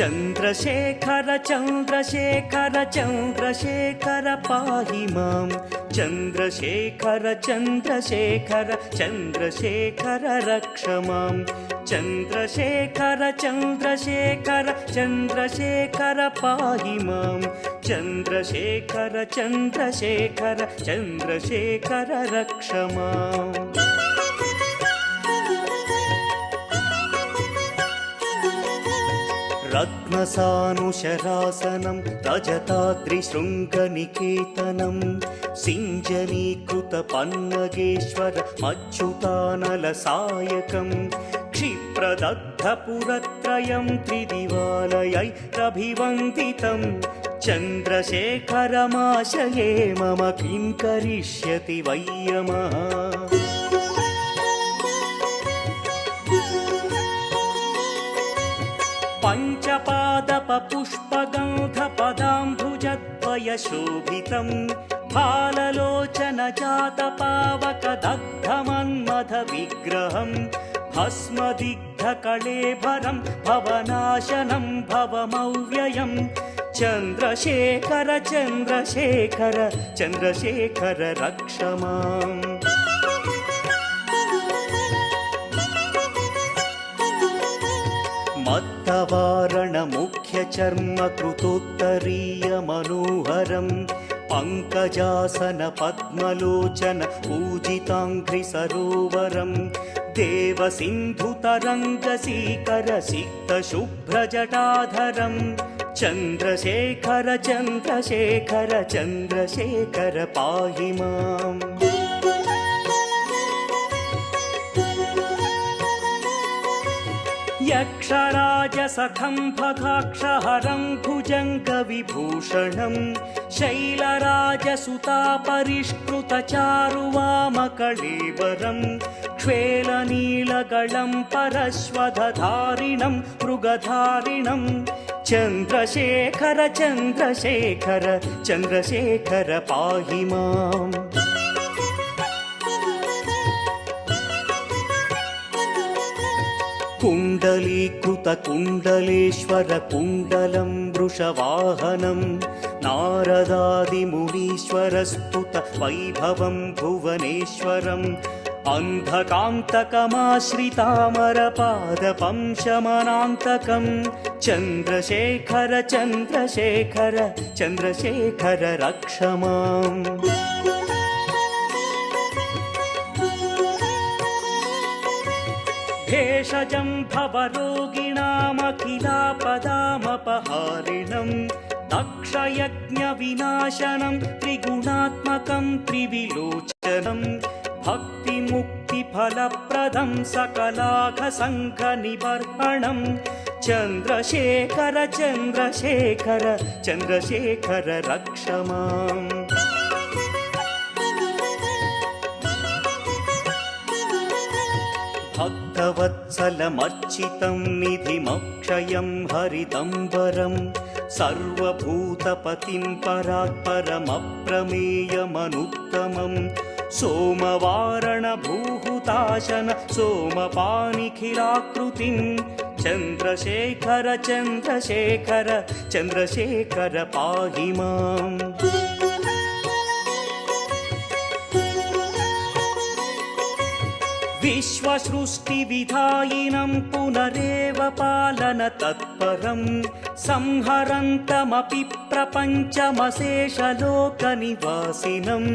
చంద్రశేఖర చంద్రశేఖర చంద్రశేఖర పాహి మాం. చంద్రశేఖర చంద్రశేఖర చంద్రశేఖర రక్ష మాం. చంద్రశేఖర చంద్రశేఖర చంద్రశేఖర పాహి మాం. చంద్రశేఖర చంద్రశేఖర చంద్రశేఖర రక్ష మాం. रत्नसानुशरासनं रजताद्रिशृङ्गनिकेतनं सिञ्जनीकृतपन्नगेश्वर मच्युतानलसायकं क्षिप्रदग्धपुरत्रयं त्रिदिवालयैरभिवन्दितं चन्द्रशेखरमाशये मम किं करिष्यति वैयमः पञ्चपादपपुष्पगन्धपदाम्बुजद्वयशोभितं फाललोचनजातपावकदग्धमन्मथविग्रहं भस्मदिग्धकळेभरं भवनाशनं भवमव्ययम् चन्द्रशेखर चन्द्रशेखर चन्द्रशेखर रक्ष माम् मत्तवारणमुख्यचर्मकृतोत्तरीयमनोहरं पङ्कजासन पूजिताङ्घ्रिसरोवरं देवसिन्धुतरङ्गसीकरसिक्तशुभ्रजटाधरं चन्द्रशेखर चन्द्रशेखर चन्द्रशेखर पाहि माम् यक्षराजसखं भगाक्षहरं भुजङ्गविभूषणं शैलराजसुतापरिष्कृतचारुवामकळेवरं क्ष्वेलनीलगलं परश्वधधारिणं मृगधारिणं चन्द्रशेखर चन्द्रशेखर चन्द्रशेखर पाहि माम् कुण्डलीकृतकुण्डलेश्वर कुण्डलं वृषवाहनं नारदादिमुनीश्वरस्तुत वैभवं भुवनेश्वरम् अन्धकान्तकमाश्रितामरपादपं शमनान्तकं चन्द्रशेखर चन्द्रशेखर चन्द्रशेखर रक्ष माम् भेषजं भवरोगिणामखिलापदामपहारिणं दक्षयज्ञविनाशनं त्रिगुणात्मकं त्रिविलोचनं भक्तिमुक्तिफलप्रदं सकलाघसङ्घनिबर्हणं चन्द्रशेखर चन्द्रशेखर चन्द्रशेखर रक्ष माम् भक्तवत्सलमर्चितं निधिमक्षयं हरिदम्बरं सर्वभूतपतिं परात्परमप्रमेयमनुत्तमं सोमवारणभूहुताशन सोमपानिखिलाकृतिं चन्द्रशेखर चन्द्रशेखर चन्द्रशेखर पाहि माम् विश्वसृष्टिविधायिनं पुनरेव पालनतत्परं संहरन्तमपि प्रपञ्चमशेषलोकनिवासिनं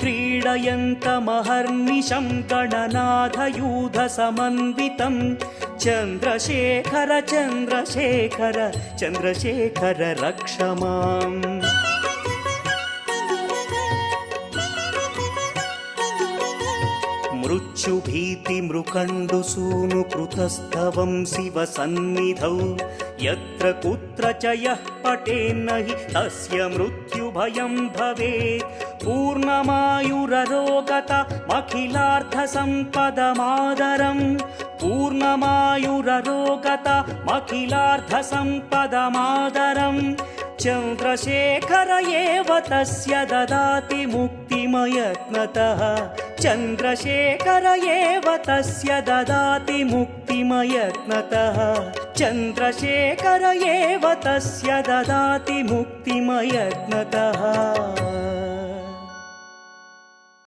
क्रीडयन्तमहर्निशं गणनाथयूधसमन्वितं चन्द्रशेखर चन्द्रशेखर चन्द्रशेखर रक्ष माम् मृत्युभीतिमृकण्डुसूनुकृतस्तवं शिवसन्निधौ यत्र कुत्र च यः पटेन्न हि तस्य मृत्युभयं भवेत् पूर्णमायुररोगतमखिलार्थसम्पदमादरम् पूर्णमायुररोगतमखिलार्थसम्पदमादरम् चन्द्रशेखर एव तस्य ददाति मुक्तिमयत्नतः चन्द्रशेखर एव तस्य ददाति मुक्तिमयत्नतः चन्द्रशेखर एव तस्य ददाति मुक्तिमयत्नतः